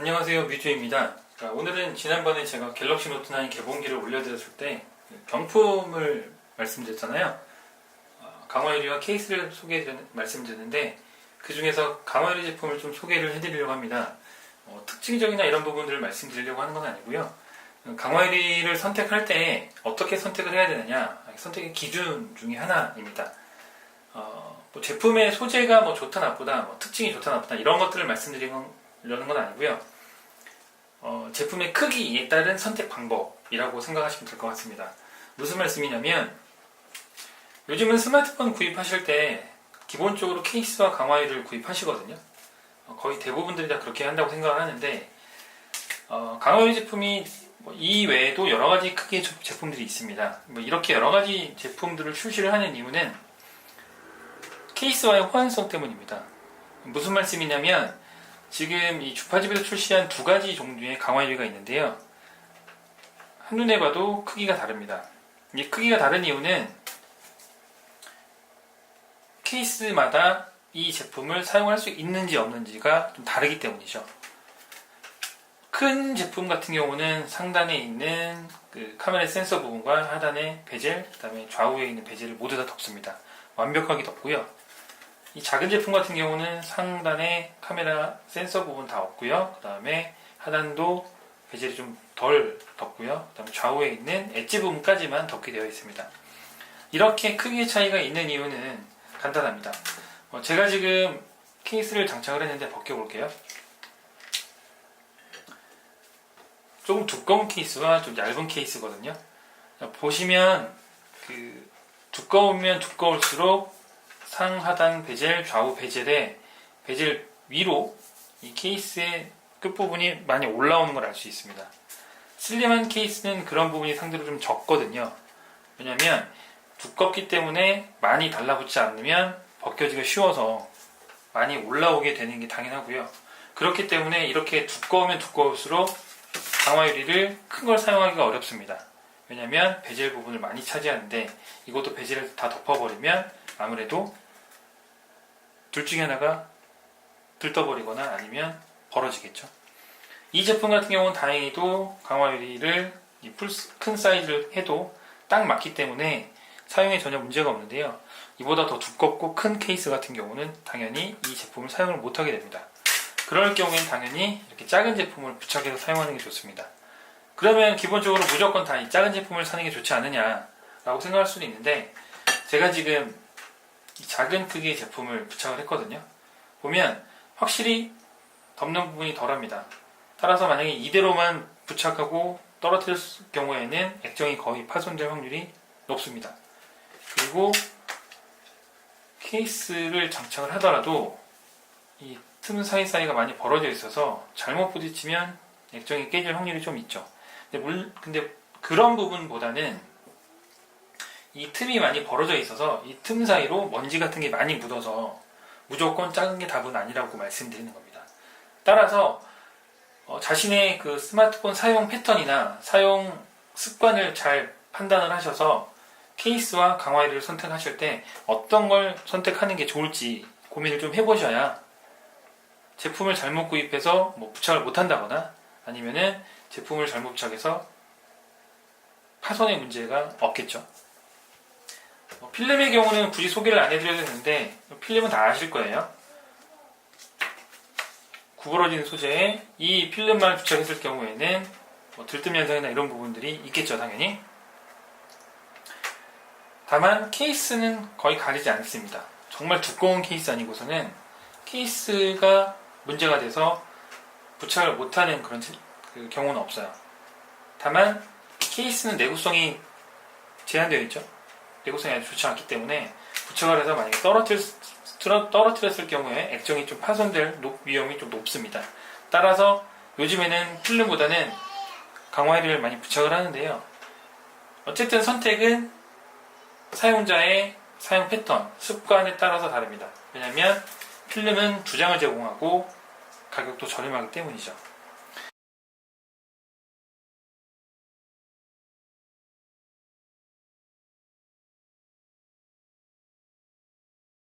안녕하세요 뮤즈입니다. 자, 오늘은 지난번에 제가 갤럭시 노트 9 개봉기를 올려드렸을 때 경품을 말씀드렸잖아요. 어, 강화유리와 케이스를 소개해 말씀드렸는데 그 중에서 강화유리 제품을 좀 소개를 해드리려고 합니다. 어, 특징적이나 이런 부분들을 말씀드리려고 하는 건 아니고요. 어, 강화유리를 선택할 때 어떻게 선택을 해야 되느냐 선택의 기준 중에 하나입니다. 어, 뭐 제품의 소재가 뭐 좋다 나쁘다 뭐 특징이 좋다 나쁘다 이런 것들을 말씀드리는 이러는 건 아니고요. 어, 제품의 크기에 따른 선택 방법이라고 생각하시면 될 것 같습니다. 무슨 말씀이냐면 요즘은 스마트폰 구입하실 때 기본적으로 케이스와 강화유를 구입하시거든요. 어, 거의 대부분들이 다 그렇게 한다고 생각을 하는데 어, 강화유 제품이 뭐이 외에도 여러 가지 크기의 제- 제품들이 있습니다. 뭐 이렇게 여러 가지 제품들을 출시를 하는 이유는 케이스와의 호환성 때문입니다. 무슨 말씀이냐면 지금 이 주파집에서 출시한 두 가지 종류의 강화유리가 있는데요. 한눈에 봐도 크기가 다릅니다. 이 크기가 다른 이유는 케이스마다 이 제품을 사용할 수 있는지 없는지가 좀 다르기 때문이죠. 큰 제품 같은 경우는 상단에 있는 그 카메라 센서 부분과 하단에 베젤, 그 다음에 좌우에 있는 베젤을 모두 다 덮습니다. 완벽하게 덮고요. 이 작은 제품 같은 경우는 상단에 카메라 센서 부분 다 없고요. 그 다음에 하단도 베젤이 좀 덜 덮고요. 그 다음에 좌우에 있는 엣지 부분까지만 덮게 되어 있습니다. 이렇게 크기의 차이가 있는 이유는 간단합니다. 어, 제가 지금 케이스를 장착을 했는데 벗겨볼게요. 조금 두꺼운 케이스와 좀 얇은 케이스거든요. 자, 보시면 그 두꺼우면 두꺼울수록 상하단 베젤, 좌우 베젤에 베젤 위로 이 케이스의 끝부분이 많이 올라오는 걸 알 수 있습니다. 슬림한 케이스는 그런 부분이 상대로 좀 적거든요. 왜냐면 두껍기 때문에 많이 달라붙지 않으면 벗겨지기가 쉬워서 많이 올라오게 되는 게 당연하고요. 그렇기 때문에 이렇게 두꺼우면 두꺼울수록 강화유리를 큰 걸 사용하기가 어렵습니다. 왜냐면 베젤 부분을 많이 차지하는데 이것도 베젤을 다 덮어버리면 아무래도 둘 중에 하나가 들떠버리거나 아니면 벌어지겠죠. 이 제품 같은 경우는 다행히도 강화유리를 이풀큰 사이즈를 해도 딱 맞기 때문에 사용에 전혀 문제가 없는데요. 이보다 더 두껍고 큰 케이스 같은 경우는 당연히 이 제품을 사용을 못하게 됩니다. 그럴 경우에는 당연히 이렇게 작은 제품을 부착해서 사용하는 게 좋습니다. 그러면 기본적으로 무조건 다 이 작은 제품을 사는 게 좋지 않느냐라고 생각할 수도 있는데 제가 지금 이 작은 크기의 제품을 부착을 했거든요. 보면 확실히 덮는 부분이 덜합니다. 따라서 만약에 이대로만 부착하고 떨어뜨릴 경우에는 액정이 거의 파손될 확률이 높습니다. 그리고 케이스를 장착을 하더라도 이 틈 사이사이가 많이 벌어져 있어서 잘못 부딪히면 액정이 깨질 확률이 좀 있죠. 근데, 물, 근데 그런 부분보다는 이 틈이 많이 벌어져 있어서 이 틈 사이로 먼지 같은 게 많이 묻어서 무조건 작은 게 답은 아니라고 말씀드리는 겁니다. 따라서 어, 자신의 그 스마트폰 사용 패턴이나 사용 습관을 잘 판단을 하셔서 케이스와 강화유리를 선택하실 때 어떤 걸 선택하는 게 좋을지 고민을 좀 해보셔야 제품을 잘못 구입해서 뭐 부착을 못한다거나 아니면은 제품을 잘못 부착해서 파손의 문제가 없겠죠. 어, 필름의 경우는 굳이 소개를 안 해드려도 되는데 필름은 다 아실 거예요. 구부러진 소재에 이 필름만 부착했을 경우에는 뭐 들뜸 현상이나 이런 부분들이 있겠죠, 당연히. 다만 케이스는 거의 가리지 않습니다. 정말 두꺼운 케이스 아니고서는 케이스가 문제가 돼서 부착을 못하는 그런 그 경우는 없어요. 다만 케이스는 내구성이 제한되어 있죠. 내구성이 아주 좋지 않기 때문에 부착을 해서 만약에 떨어뜨렸, 떨어뜨렸을 경우에 액정이 좀 파손될 높- 위험이 좀 높습니다. 따라서 요즘에는 필름보다는 강화유리를 많이 부착을 하는데요. 어쨌든 선택은 사용자의 사용 패턴, 습관에 따라서 다릅니다. 왜냐하면 필름은 두 장을 제공하고 가격도 저렴하기 때문이죠.